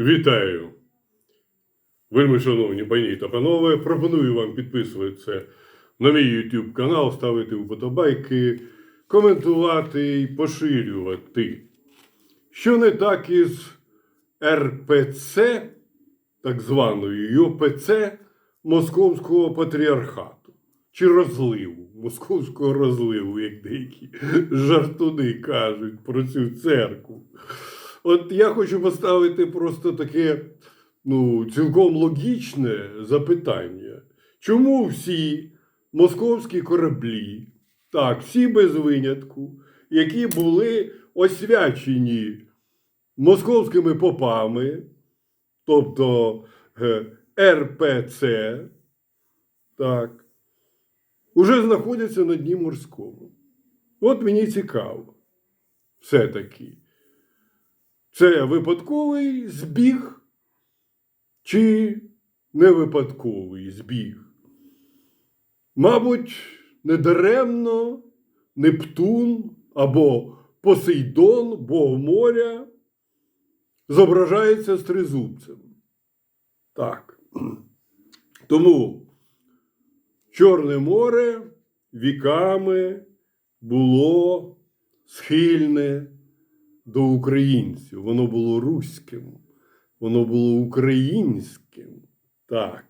Вітаю! Вельми шановні пані та панове, пропоную вам підписуватися на мій YouTube канал, ставити вподобайки, коментувати і поширювати. Що не так із РПЦ, так званою, і ОПЦ Московського патріархату, чи розливу, московського розливу, як деякі жартуни кажуть про цю церкву. От я хочу поставити просто таке ну, цілком логічне запитання. Чому всі московські кораблі, так, всі без винятку, які були освячені московськими попами, тобто е, РПЦ, так, уже знаходяться на дні морському. От мені цікаво, все-таки. Це випадковий збіг чи не випадковий збіг? Мабуть, недаремно Нептун або Посейдон, Бог моря, зображається з тризубцем. Так. Тому Чорне море віками було схильне до українців. Воно було руським, воно було українським. Так.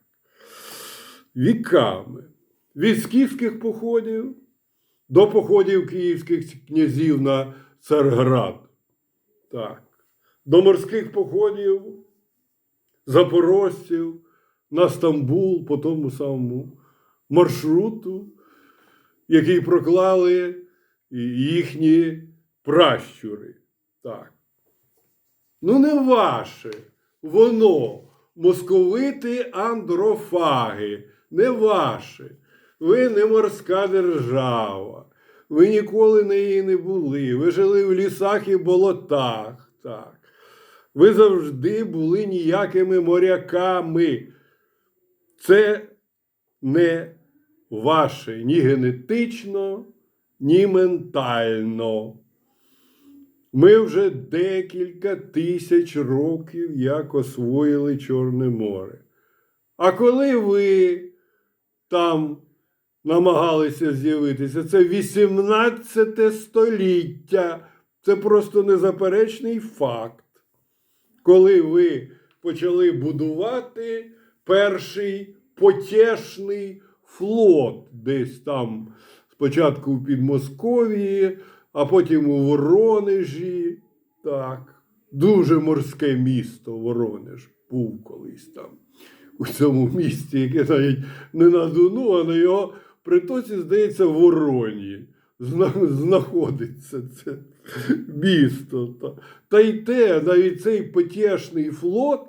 Віками. Від скіфських походів до походів київських князів на Царград. Так. До морських походів запорожців на Стамбул по тому самому маршруту, який проклали їхні пращури. Так. Ну, не ваше. Воно, московити андрофаги, не ваше. Ви не морська держава. Ви ніколи неї не були. Ви жили в лісах і болотах. Так. Ви завжди були ніякими моряками. Це не ваше ні генетично, ні ментально. Ми вже декілька тисяч років як освоїли Чорне море. А коли ви там намагалися з'явитися, це 18 століття. Це просто незаперечний факт. Коли ви почали будувати перший потішний флот десь там спочатку в Підмосков'ї, а потім у Воронежі. Так, дуже морське місто Воронеж був колись там. У цьому місті, яке навіть не на Дону, а на його притоці, здається, в Вороні. Зна- Знаходиться це місто. Та й те, навіть цей потішний флот,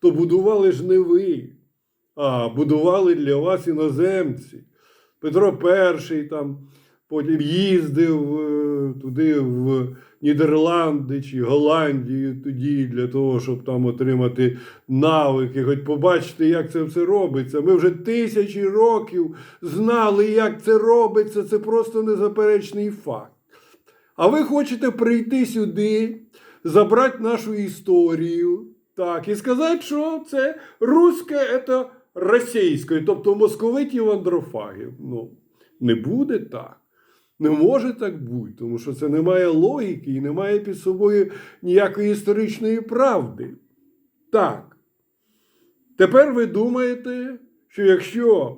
то будували ж не ви, а будували для вас іноземці. Петро І там потім їздив е, туди в Нідерланди чи Голландію тоді для того, щоб там отримати навики, хоч побачити, як це все робиться. Ми вже тисячі років знали, як це робиться. Це просто незаперечний факт. А ви хочете прийти сюди, забрати нашу історію, так, і сказати, що це русське, це російське, тобто московитів андрофагів. Ну, не буде так. Не може так бути, тому що це не має логіки і не має під собою ніякої історичної правди. Так. Тепер ви думаєте, що якщо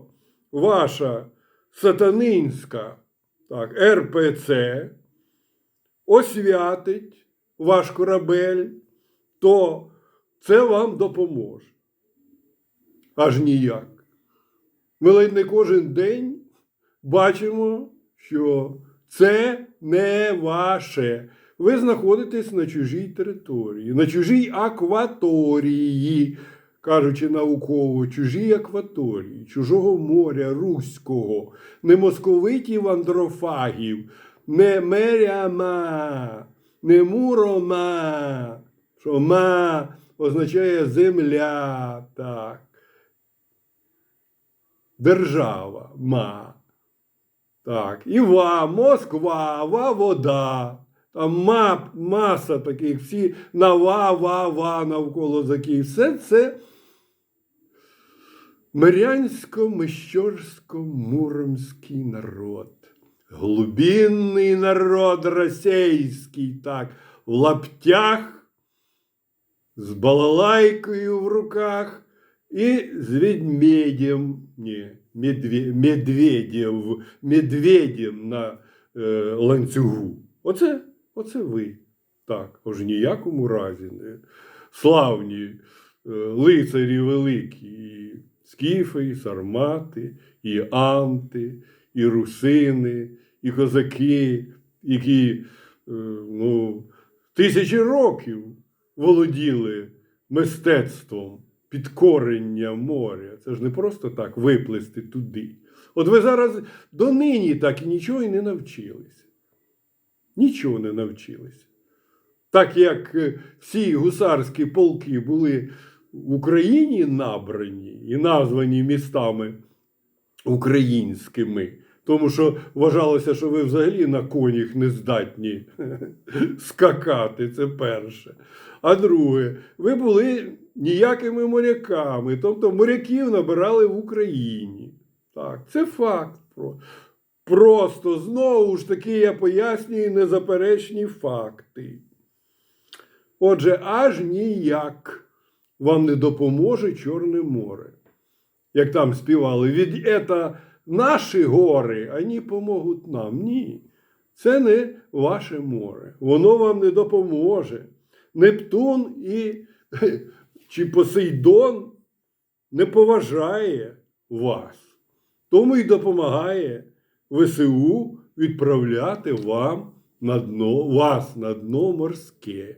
ваша сатанинська так, РПЦ освятить ваш корабель, то це вам допоможе. Аж ніяк. Ми ледь не кожен день бачимо, що це не ваше. Ви знаходитесь на чужій території, на чужій акваторії, кажучи науково, чужій акваторії, чужого моря руського, не московитів андрофагів, не меряма, не мурома, що ма означає земля, так. Держава ма. Так, і ва, Москва, ва вода. Там ма, маса таких, всі на ва, ва, ва навколо закій. Все це Мирянсько-Мещерсько-Муромський народ. Глубинний народ російський, так, в лаптях, з балалайкою в руках і з ведмедем, ні, медве, медведєв, медведем на е, ланцюгу. Оце, оце ви. Так, аж ніякому разі не. Славні е, лицарі великі, і скіфи, і сармати, і анти, і русини, і козаки, які е, ну, тисячі років володіли мистецтвом підкорення моря. Це ж не просто так виплисти туди. От ви зараз донині так і нічого і не навчилися. Нічого не навчилися. Так як е, всі гусарські полки були в Україні набрані і названі містами українськими, тому що вважалося, що ви взагалі на конях не здатні скакати, це перше. А друге, ви були ніякими моряками, тобто моряків набирали в Україні. Так, це факт. Просто знову ж таки я пояснюю незаперечні факти. Отже, аж ніяк вам не допоможе Чорне море. Як там співали, від ета наші гори, вони поможуть нам. Ні. Це не ваше море. Воно вам не допоможе. Нептун і чи Посейдон не поважає вас. Тому й допомагає ВСУ відправляти вам на дно, вас на дно морське.